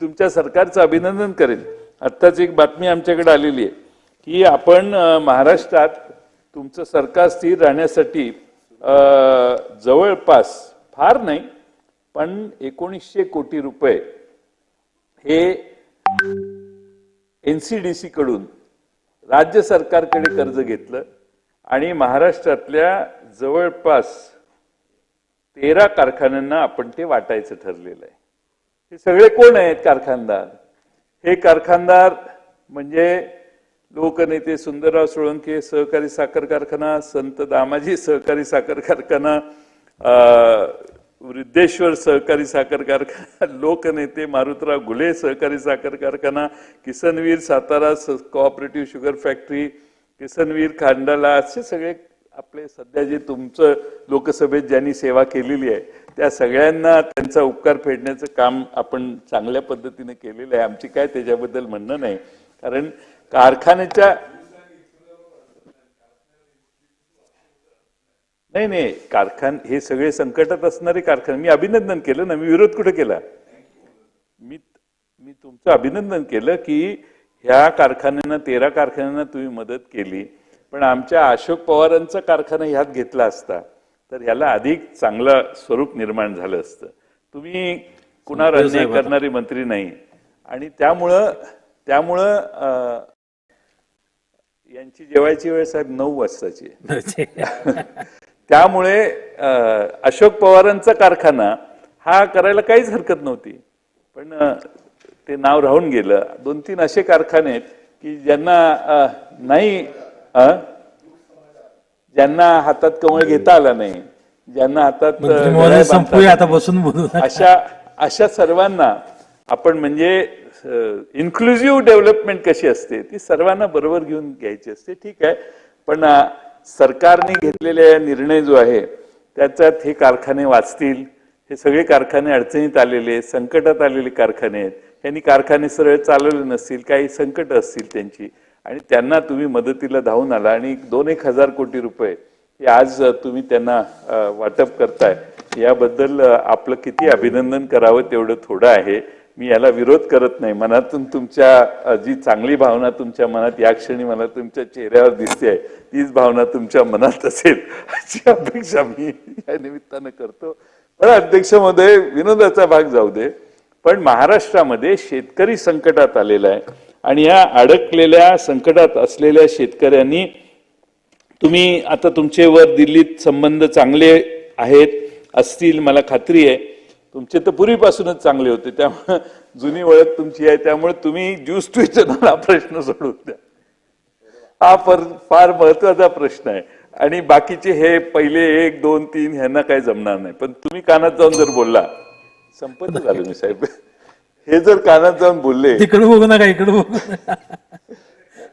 तुमच्या सरकारचं अभिनंदन करेन आत्ताच एक बातमी आमच्याकडे आलेली आहे की आपण महाराष्ट्रात तुमचं सरकार स्थिर राहण्यासाठी जवळपास फार नाही पण एकोणीसशे कोटी रुपये हे एन सी डी सी कडून राज्य सरकारकडे कर्ज घेतलं आणि महाराष्ट्रातल्या जवळपास तेरा कारखान्यांना आपण ते वाटायचं ठरलेलं आहे. हे सगळे कोण आहेत कारखानदार? हे कारखानदार म्हणजे लोकनेते सुंदरराव सोळंके सहकारी साखर कारखाना संत दामाजी सहकारी साखर कारखाना वृद्धेश्वर सहकारी साखर कारखाना लोकनेते मारुतराव घुले सहकारी साखर कारखाना Kisanveer Satara cooperative sugar factory Kisanveer Khandala असे सगळे आपले सध्या जे तुमचं लोकसभेत ज्यांनी सेवा केलेली आहे त्या सगळ्यांना त्यांचा उपकार फेडण्याचं काम आपण चांगल्या पद्धतीने केलेलं आहे. आमची काय त्याच्याबद्दल म्हणणं नाही. कारण कारखान्याच्या नाही नाही. कारखान हे सगळे संकटात असणारे कारखाने. मी अभिनंदन केलं ना. मी विरोध कुठे केला? मी मी तुमचं अभिनंदन केलं की ह्या कारखान्यांना तेरा कारखान्यांना तुम्ही मदत केली. पण आमच्या अशोक पवारांचा कारखाना ह्यात घेतला असता तर ह्याला अधिक चांगलं स्वरूप निर्माण झालं असतं. तुम्ही कुणावर अन्याय करणारे मंत्री नाही. आणि त्यामुळं त्यामुळं यांची जेवायची वेळ साहेब नऊ वाजताची. त्यामुळे अशोक पवारांचा कारखाना हा करायला काहीच हरकत नव्हती. पण ते नाव राहून गेलं. दोन तीन असे कारखाने आहेत की ज्यांना नाही ज्यांना हातात कमळ घेता आला नाही ज्यांना हातात बसून. अशा अशा सर्वांना आपण म्हणजे इन्क्लुझिव्ह डेव्हलपमेंट कशी असते ती सर्वांना बरोबर घेऊन घ्यायची असते ठीक आहे. पण सरकारने घेतलेले निर्णय जो आहे त्याच्यात हे कारखाने वाचतील हे सगळे कारखाने अडचणीत आलेले संकटात आलेले कारखाने आहेत. यांनी कारखाने सरळ चालवले नसतील काही संकट असतील त्यांची. आणि त्यांना तुम्ही मदतीला धावून आला आणि दोन एक हजार कोटी रुपये हे आज तुम्ही त्यांना वाटप करताय. याबद्दल आपलं किती अभिनंदन करावं तेवढं थोडं आहे. मी याला विरोध करत नाही. मनातून तुमच्या जी चांगली भावना तुमच्या मनात या क्षणी मला तुमच्या चेहऱ्यावर दिसते आहे तीच भावना तुमच्या मनात असेल अशी अपेक्षा मी या निमित्तानं करतो. पण अध्यक्ष महोदय विनोदाचा भाग जाऊ दे. पण महाराष्ट्रामध्ये शेतकरी संकटात आलेला आहे. आणि ह्या अडकलेल्या संकटात असलेल्या शेतकऱ्यांनी तुम्ही आता तुमचे वर दिल्लीत संबंध चांगले आहेत असतील मला खात्री आहे. तुमचे तर पूर्वीपासूनच चांगले होते त्यामुळे जुनी ओळख तुमची आहे त्यामुळे तुम्ही ज्यूस टू हा प्रश्न सोडून द्या. हा पर फार महत्त्वाचा प्रश्न आहे. आणि बाकीचे हे पहिले एक दोन तीन ह्यांना काही जमणार नाही. पण तुम्ही कानात जाऊन जर बोलला संपन्न झालो मी साहेब. हे जर कानात जाऊन बोलले. तिकडे बघू नका इकडे बघू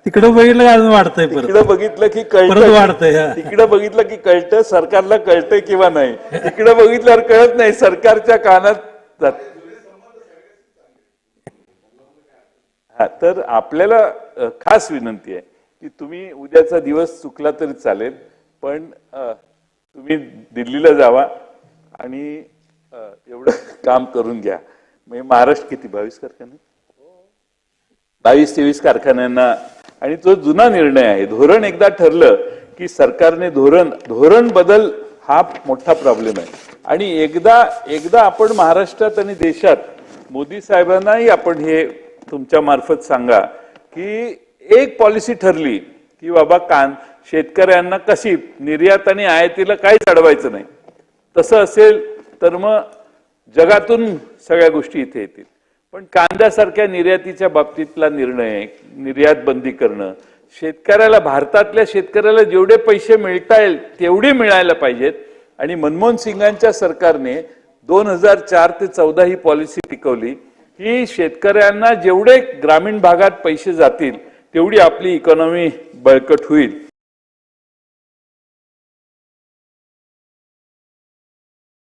तिकडे बघितलं अजून वाढतंय तिकडं बघितलं की कळतं वाढतंय. तिकडं बघितलं की कळतं सरकारला कळतंय किंवा नाही. तिकडं बघितल्यावर कळत नाही सरकारच्या कानात जात हा तर आपल्याला खास विनंती आहे की तुम्ही उद्याचा दिवस चुकला तरी चालेल पण तुम्ही दिल्लीला जावा आणि एवढं काम करून घ्या. म्हणजे महाराष्ट्र किती? बावीस कारखाने? बावीस तेवीस कारखान्यांना. आणि तो जुना निर्णय आहे. धोरण एकदा ठरलं की सरकारने धोरण धोरण बदल हा मोठा प्रॉब्लेम आहे. आणि एकदा एकदा आपण महाराष्ट्रात आणि देशात मोदी साहेबांनाही आपण हे तुमच्या मार्फत सांगा की एक पॉलिसी ठरली की बाबा कान शेतकऱ्यांना कशी निर्यात आणि आयातीला काही चढवायचं नाही. तसं असेल तर मग जगातून सगळ्या गोष्टी इथे येतील. पण कांद्यासारख्या निर्यातीच्या बाबतीतला निर्णय निर्यात बंदी करणं शेतकऱ्याला भारतातल्या शेतकऱ्याला जेवढे पैसे मिळता येईल तेवढे मिळायला पाहिजेत. आणि मनमोहन सिंगांच्या सरकारने दोन हजार चार ते चौदा ही पॉलिसी टिकवली. की शेतकऱ्यांना जेवढे ग्रामीण भागात पैसे जातील तेवढी आपली इकॉनॉमी बळकट होईल.